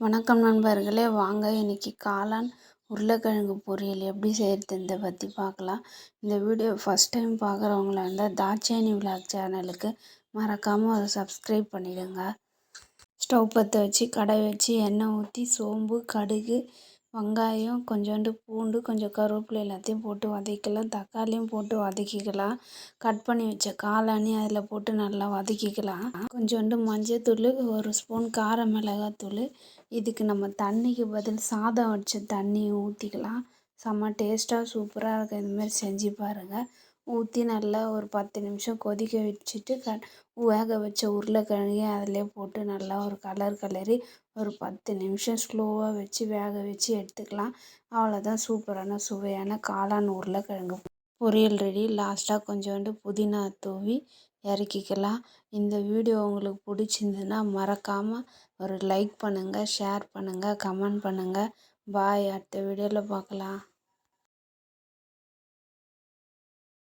வணக்கம் நண்பர்களே. வாங்க இன்றைக்கி காளான் உருளைக்கிழங்கு பொரியல் எப்படி செய்கிறதுன்றத பற்றி பார்க்கலாம். இந்த வீடியோ ஃபஸ்ட் டைம் பார்க்குறவங்களா இருந்தால் தாட்சாயணி விலாக் சேனலுக்கு மறக்காமல் அதை சப்ஸ்கிரைப் பண்ணிவிடுங்க ஸ்டவ் பற்ற வச்சு கடை வச்சு எண்ணெய் ஊற்றி சோம்பு கடுகு வெங்காயம் கொஞ்சோண்டு பூண்டு கொஞ்சம் கருவேப்பிலை எல்லாத்தையும் போட்டு வதக்கிக்கலாம். தக்காளியும் போட்டு வதக்கிக்கலாம். கட் பண்ணி வச்ச காளானி அதில் போட்டு நல்லா வதக்கிக்கலாம். கொஞ்சோண்டு மஞ்சத்தூள் ஒரு ஸ்பூன் கார மிளகாத்தூள். இதுக்கு நம்ம தண்ணிக்கு பதில் சாதம் வச்ச தண்ணியை ஊற்றிக்கலாம் செம்ம டேஸ்ட்டாக சூப்பராக இருக்கும். இதுமாரி செஞ்சு பாருங்கள் ஊற்றி நல்லா ஒரு பத்து நிமிஷம் கொதிக்க வச்சுட்டு க வேக வச்ச உருளைக்கிழங்கையும் அதிலே போட்டு நல்லா ஒரு கலர் கலரி ஒரு பத்து நிமிஷம் ஸ்லோவாக வச்சு வேக வச்சு எடுத்துக்கலாம். அவ்வளோதான் சூப்பரான சுவையான காளான் உருளைக்கிழங்கு. பொரியல் ரெடி லாஸ்ட்டாக கொஞ்சோண்டு புதினா தூவி இறக்கிக்கலாம். இந்த வீடியோ உங்களுக்கு பிடிச்சிருந்ததுன்னா மறக்காமல் ஒரு லைக் பண்ணுங்கள் ஷேர் பண்ணுங்கள் கமெண்ட் பண்ணுங்கள் பாய் அடுத்த வீடியோவில் பார்க்கலாம்.